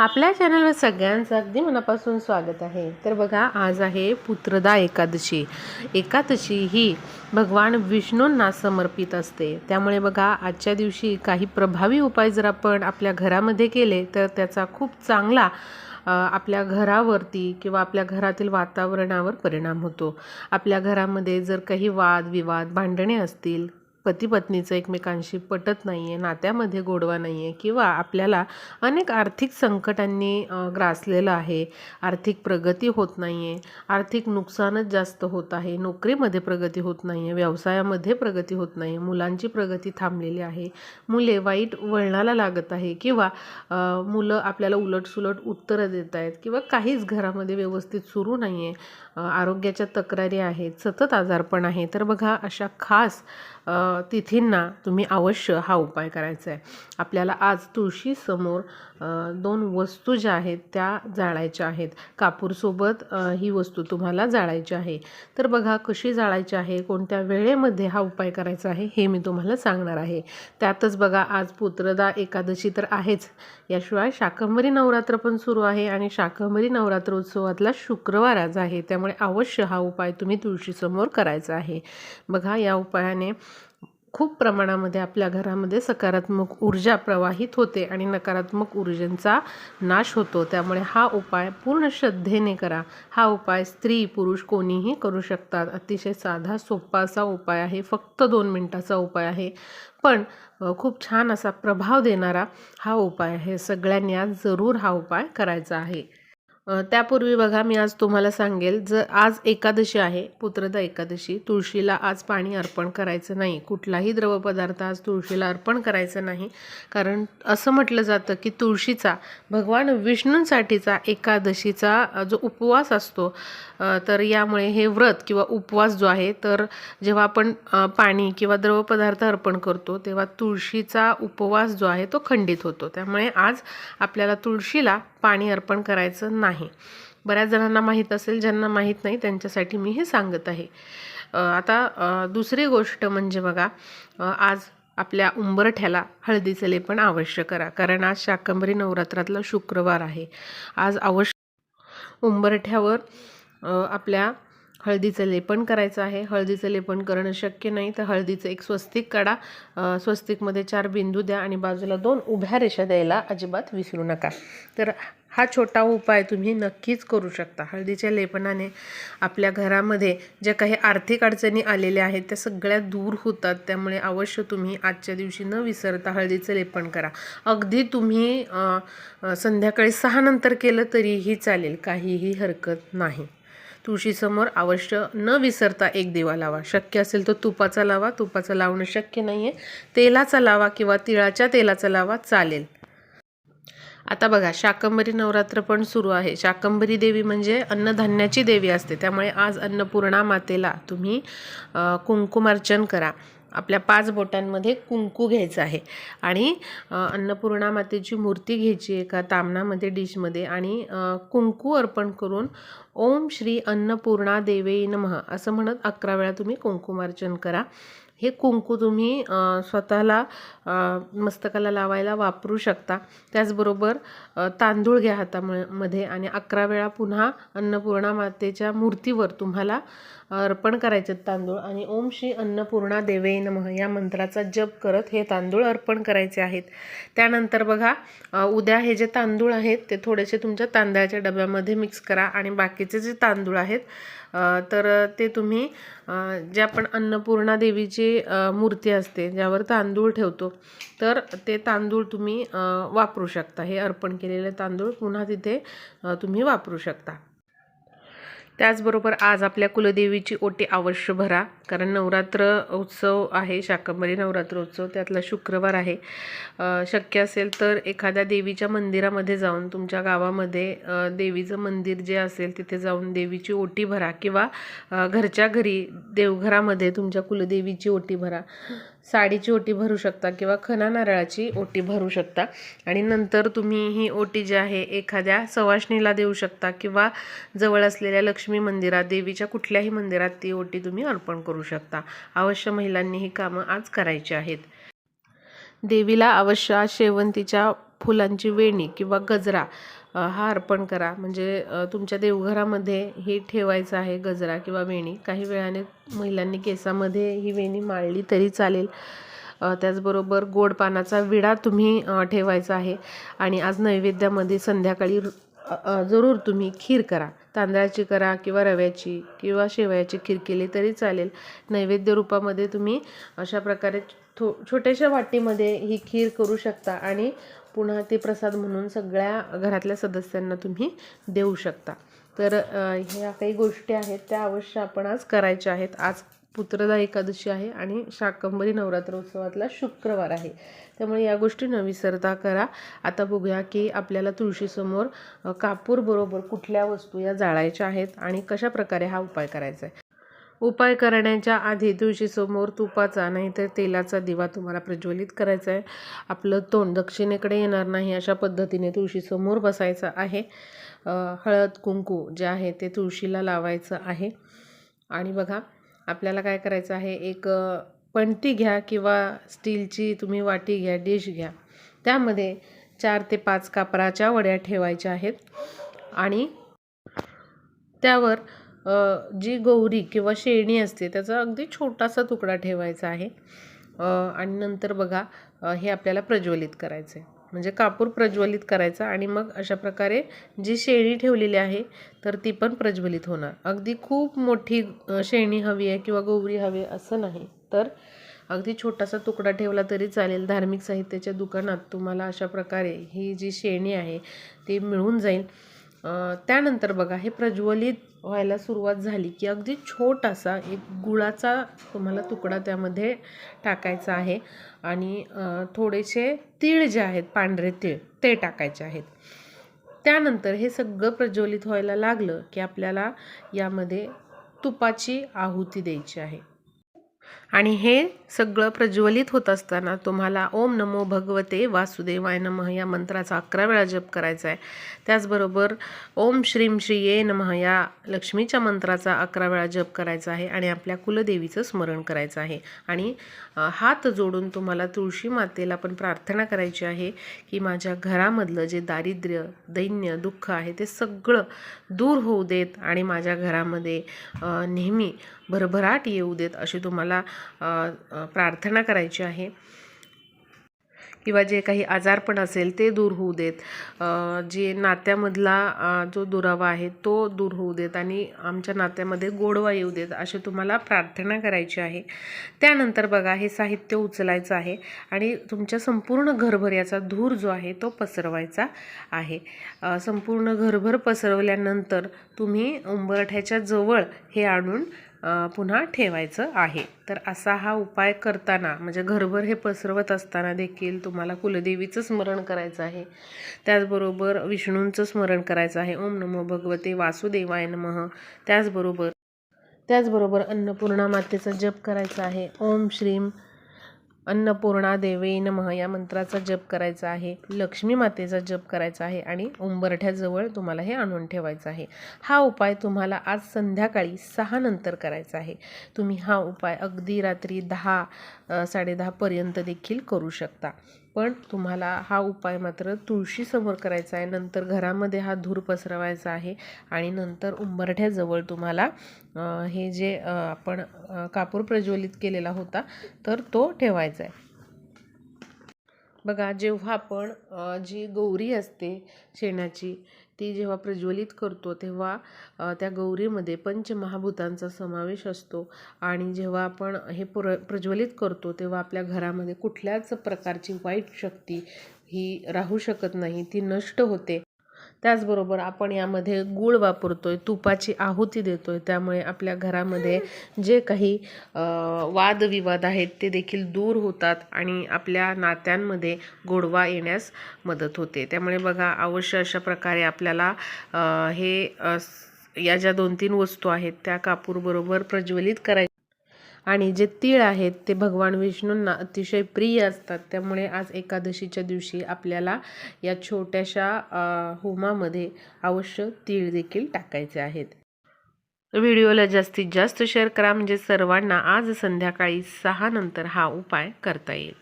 आपल्या चॅनलवर सगळ्यांचं अगदी मनापासून स्वागत आहे. तर बघा आज आहे पुत्रदा एकादशी. एकादशी ही भगवान विष्णूंना समर्पित असते. त्यामुळे बघा आजच्या दिवशी काही प्रभावी उपाय जर आपण आपल्या घरामध्ये केले तर त्याचा खूप चांगला आपल्या घरावरती किंवा आपल्या घरातील वातावरणावर परिणाम होतो. आपल्या घरामध्ये जर काही वाद विवाद भांडणे असतील पती पत्नीचं एकमेकांशी पटत नाही आहे नात्यामध्ये गोडवा नाही आहे किंवा आपल्याला अनेक आर्थिक संकटांनी ग्रासलेलं आहे. आर्थिक प्रगती होत नाही आहे आर्थिक नुकसानच जास्त होत आहे. नोकरीमध्ये प्रगती होत नाही आहे व्यवसायामध्ये प्रगती होत नाही आहे मुलांची प्रगती थांबलेली आहे. मुले वाईट वळणाला लागत आहे किंवा मुलं आपल्याला उलटसुलट उत्तरं देत आहेत किंवा काहीच घरामध्ये व्यवस्थित सुरू नाही आहे आरोग्याच्या तक्रारी आहेत. सतत आजारपण आहे. तर बघा अशा खास तिथींना तुम्ही अवश्य हा उपाय करायचा आहे आपल्याला आज तुळशीसमोर दोन वस्तू ज्या आहेत त्या जाळायच्या आहेत. कापूरसोबत ही वस्तू तुम्हाला जाळायची आहे. तर बघा कशी जाळायची आहे कोणत्या वेळेमध्ये हा उपाय करायचा आहे हे मी तुम्हाला सांगणार आहे. त्यातच बघा आज पुत्रदा एकादशी तर आहेच. याशिवाय शाकंभरी नवरात्र पण सुरू आहे आणि शाकंभरी नवरात्र उत्सवातला शुक्रवार आज आहे. त्यामुळे अवश्य हा उपाय तुम्ही तुळशीसमोर करायचा आहे. बघा या उपायाने खूप प्रमाणामध्ये आपल्या घरामध्ये सकारात्मक ऊर्जा प्रवाहित होते आणि नकारात्मक ऊर्जेंचा नाश होतो. त्यामुळे हा उपाय पूर्ण श्रद्धेने करा. हा उपाय स्त्री पुरुष कोणीही करू शकतात. अतिशय साधा सोपा असा उपाय आहे. फक्त दोन मिनटाचा उपाय आहे. पण खूप छान असा प्रभाव देणारा हा उपाय आहे. सगळ्यांनी आज जरूर हा उपाय करायचा आहे. त्यापूर्वी बघा मी आज तुम्हाला सांगेल जर आज एकादशी आहे पुत्रदा एकादशी तुळशीला आज पाणी अर्पण करायचं नाही. कुठलाही द्रवपदार्थ आज तुळशीला अर्पण करायचं नाही. कारण असं म्हटलं जातं की तुळशीचा भगवान विष्णूंसाठीचा एकादशीचा जो उपवास असतो तर यामुळे हे व्रत किंवा उपवास जो आहे तर जेव्हा आपण पाणी किंवा द्रवपदार्थ अर्पण करतो तेव्हा तुळशीचा उपवास जो आहे तो खंडित होतो. त्यामुळे आज आपल्याला तुळशीला पाणी अर्पण करायचं नाही. बऱ्याच जणांना माहीत असेल ज्यांना माहीत नाही त्यांच्यासाठी मी हे सांगत आहे. आता दुसरी गोष्ट म्हणजे बघा आज आपल्या उंबरठ्याला हळदीचं लेपन अवश्य करा. कारण आज शाकंभरी नवरात्रातला शुक्रवार आहे. आज अवश्य उंबरठ्यावर आपल्या हळदीचं लेपन करायचं आहे. हळदीचं लेपन करणं शक्य नाही तर हळदीचं एक स्वस्तिक काढा. स्वस्तिकमध्ये चार बिंदू द्या आणि बाजूला दोन उभ्या रेषा द्यायला अजिबात विसरू नका. तर हा छोटा उपाय तुम्ही नक्कीच करू शकता. हळदीच्या लेपनाने आपल्या घरामध्ये ज्या काही आर्थिक अडचणी आलेल्या आहेत त्या सगळ्या दूर होतात. त्यामुळे अवश्य तुम्ही आजच्या दिवशी न विसरता हळदीचं लेपन करा. अगदी तुम्ही संध्याकाळी सहा नंतर केलं तरीही चालेल. काहीही हरकत नाही. तुळशीसमोर अवश्य न विसरता एक दिवा लावा. शक्य असेल तर तुपाचा लावा. तुपाचा लावणं शक्य नाही आहे तेलाचा लावा किंवा तिळाच्या तेलाचा लावा चालेल. आता बघा शाकंभरी नवरात्र पण सुरू आहे. शाकंभरी देवी म्हणजे अन्नधान्याची देवी असते. त्यामुळे आज अन्नपूर्णा मातेला तुम्ही कुंकुमार्चन करा. आपल्या पाच बोटांमध्ये कुंकू घ्यायचं आहे. आणि अन्नपूर्णा मातेची मूर्ती घ्यायची एका तामणामध्ये डिशमध्ये. आणि कुंकू अर्पण करून ओम श्री अन्नपूर्णा देवे नमः असं म्हणत अकरा वेळा तुम्ही कुंकुमार्चन करा. हे कुंकू तुम्ही स्वतःला मस्तकाला लावायला वापरू शकता. त्याचबरोबर तांदूळ घ्या हातामध्ये आणि अकरा वेळा पुन्हा अन्नपूर्णा मातेच्या मूर्तीवर तुम्हाला अर्पण करायचे तांदूळ आणि ओम श्री अन्नपूर्णा देवे नमः या मंत्राचा जप करत हे तांदूळ अर्पण करायचे आहेत. त्यानंतर बघा उद्या हे जे तांदूळ आहेत ते थोडेसे तुमच्या तांदळाच्या डब्यामध्ये मिक्स करा आणि बाकीचे जे तांदूळ आहेत तर ते तुम्ही जे आपण अन्नपूर्णा देवीची मूर्ती असते ज्यावर तांदूळ ठेवतो तर ते तांदूळ तुम्ही वापरू शकता. हे अर्पण केलेले तांदूळ पुन्हा तिथे तुम्ही वापरू शकता. त्याचबरोबर आज आपल्या कुलदेवीची ओटी अवश्य भरा. कारण नवरात्र उत्सव आहे शाकंभरी नवरात्र उत्सव त्यातला शुक्रवार आहे. शक्य असेल तर एखाद्या देवीच्या मंदिरामध्ये जाऊन तुमच्या गावामध्ये देवीचं मंदिर जे असेल तिथे जाऊन देवीची ओटी भरा किंवा घरच्या घरी देवघरामध्ये तुमच्या कुलदेवीची ओटी भरा. साडीची ओटी भरू शकता किंवा खना नारळाची ओटी भरू शकता. आणि नंतर तुम्ही ही ओटी जी आहे एखाद्या सवाशणीला देऊ शकता किंवा जवळ असलेल्या लक्ष्मी मंदिरात देवीच्या कुठल्याही मंदिरात ती ओटी तुम्ही अर्पण करू शकता. अवश्य महिलांनी ही कामं आज करायची आहेत. देवीला अवश्य आज शेवंतीच्या फुलांची वेणी किंवा गजरा हा अर्पण करा. म्हणजे तुमच्या देवघरामध्ये हे ठेवायचं आहे गजरा किंवा वेणी. काही वेळाने महिलांनी केसामध्ये ही वेणी माळली तरी चालेल. त्याचबरोबर गोड पानाचा विडा तुम्ही ठेवायचा आहे. आणि आज नैवेद्यामध्ये संध्याकाळी जरूर तुम्ही खीर करा. तांदळाची करा किंवा रव्याची किंवा शेवयाची खीर केली तरी चालेल. नैवेद्य रूपामध्ये तुम्ही अशा प्रकारे थो छोट्याशा वाटीमध्ये ही खीर करू शकता आणि पुन्हा ते प्रसाद म्हणून सगळ्या घरातल्या सदस्यांना तुम्ही देऊ शकता. तर ह्या काही गोष्टी आहेत त्या अवश्य आपण आज करायच्या आहेत. आज पुत्रदा एकादशी आहे आणि शाकंभरी नवरात्रोत्सवातला शुक्रवार आहे. त्यामुळे या गोष्टी न विसरता करा. आता बघूया की आपल्याला तुळशीसमोर कापूरबरोबर कुठल्या वस्तू या जाळायच्या आहेत आणि कशा प्रकारे हा उपाय करायचा आहे? उपाय करण्याच्या आधी तुळशीसमोर तुपाचा नाहीतर तेलाचा दिवा तुम्हाला प्रज्वलित करायचा आहे. आपलं तोंड दक्षिणेकडे येणार नाही अशा पद्धतीने तुळशीसमोर बसायचं आहे. हळद कुंकू जे आहे ते तुळशीला लावायचं आहे. आणि बघा आपल्याला काय करायचं आहे? एक पणती घ्या किंवा स्टीलची तुम्ही वाटी घ्या डिश घ्या. त्यामध्ये चार ते पाच कापराच्या वड्या ठेवायच्या आहेत. आणि त्यावर जी गौरी किंवा शेणी असते त्याचा अगदी छोटासा तुकडा ठेवायचा आहे. आणि नंतर बघा हे आपल्याला प्रज्वलित करायचं आहे म्हणजे कापूर प्रज्वलित करायचा आणि मग अशा प्रकारे जी शेणी ठेवलेली आहे तर ती पण प्रज्वलित होणार. अगदी खूप मोठी शेणी हवी आहे किंवा गोवरी हवी आहे असं नाही. तर अगदी छोटासा तुकडा ठेवला तरी चालेल. धार्मिक साहित्याच्या दुकानात तुम्हाला अशा प्रकारे ही जी शेणी आहे ती मिळून जाईल. त्यानंतर बघा हे प्रज्वलित व्हायला सुरुवात झाली की अगदी छोटासा एक गुळाचा तुम्हाला तुकडा त्यामध्ये टाकायचा आहे आणि थोडेसे तीळ जे आहेत पांढरे तीळ ते टाकायचे आहेत. त्यानंतर हे सगळं प्रज्वलित व्हायला लागलं की आपल्याला यामध्ये तुपाची आहुती द्यायची आहे. आणि हे सगळं प्रज्वलित होत असताना तुम्हाला ओम नमो भगवते वासुदेवाय नमः या मंत्राचा अकरा वेळा जप करायचा आहे. त्याचबरोबर ओम श्रीम ये नमः या लक्ष्मीच्या मंत्राचा अकरा वेळा जप करायचा आहे आणि आपल्या कुलदेवीचं स्मरण करायचं आहे. आणि हात जोडून तुम्हाला तुळशी मातेला पण प्रार्थना करायची आहे की माझ्या घरामधलं जे दारिद्र्य दैन्य दुःख आहे ते सगळं दूर होऊ देत आणि माझ्या घरामध्ये नेहमी भरभराट येऊ देत अशी तुम्हाला प्रार्थना करायची आहे. किंवा जे काही आजारपण असेल ते दूर होऊ देत. जे नात्यामधला जो दुरावा आहे तो दूर होऊ देत आणि आमच्या नात्यामध्ये गोडवा येऊ देत अशी तुम्हाला प्रार्थना करायची आहे. त्यानंतर बघा हे साहित्य उचलायचं आहे आणि तुमच्या संपूर्ण घरभर याचा धूर जो आहे तो पसरवायचा आहे. संपूर्ण घरभर पसरवल्यानंतर तुम्ही उंबरठ्याच्या जवळ हे आणून पुन्हा ठेवायचं आहे. तर असा हा उपाय करताना म्हणजे घरभर हे पसरवत असताना देखील तुम्हाला कुलदेवीचं स्मरण करायचं आहे. त्याचबरोबर विष्णूंचं स्मरण करायचं आहे. ओम नमो भगवते वासुदेवाय नमः. त्याचबरोबर त्याचबरोबर अन्नपूर्णा मातेचा जप करायचा आहे. ओम श्रीम अन्नपूर्णा देवे नमः या मंत्राचा जप करायचा आहे. लक्ष्मी मातेचा जप करायचा आहे आणि उंबरठ्याजवळ तुम्हाला हे आणून ठेवायचं आहे. हा उपाय तुम्हाला आज संध्याकाळी सहा नंतर करायचा आहे. तुम्ही हा उपाय अगदी रात्री दहा साडेदहापर्यंत देखील करू शकता. पण तुम्हाला हा उपाय मात्र तुळशीसमोर करायचा आहे. नंतर घरामध्ये हा धूर पसरवायचा आहे आणि नंतर उंबरठ्याजवळ तुम्हाला हे जे आपण कापूर प्रज्वलित केलेला होता तर तो ठेवायचा आहे. बघा जेव्हा आपण जी गौरी असते शेणाची ती जेव्हा प्रज्वलित करतो तेव्हा त्या गौरीमध्ये पंचमहाभूतांचा समावेश असतो. आणि जेव्हा आपण हे प्र प्रज्वलित करतो तेव्हा आपल्या घरामध्ये कुठल्याच प्रकारची वाईट शक्ती ही राहू शकत नाही ती नष्ट होते. त्याचबरोबर आपण यामध्ये गूळ वापरतो आहे तुपाची आहुती देतो आहे त्यामुळे आपल्या घरामध्ये जे काही वादविवाद आहेत ते देखील दूर होतात आणि आपल्या नात्यांमध्ये गोडवा येण्यास मदत होते. त्यामुळे बघा अवश्य अशा प्रकारे आपल्याला हे या ज्या दोन तीन वस्तू आहेत त्या कापूरबरोबर प्रज्वलित करायच्या आणि जे तीळ आहेत ते भगवान विष्णूंना अतिशय प्रिय असतात. त्यामुळे आज एकादशीच्या दिवशी आपल्याला या छोट्याशा होमामध्ये अवश्य तीळ देखील टाकायचे आहेत. व्हिडिओला जास्तीत जास्त शेअर करा. म्हणजे सर्वांना आज संध्याकाळी सहा नंतर हा उपाय करता येईल.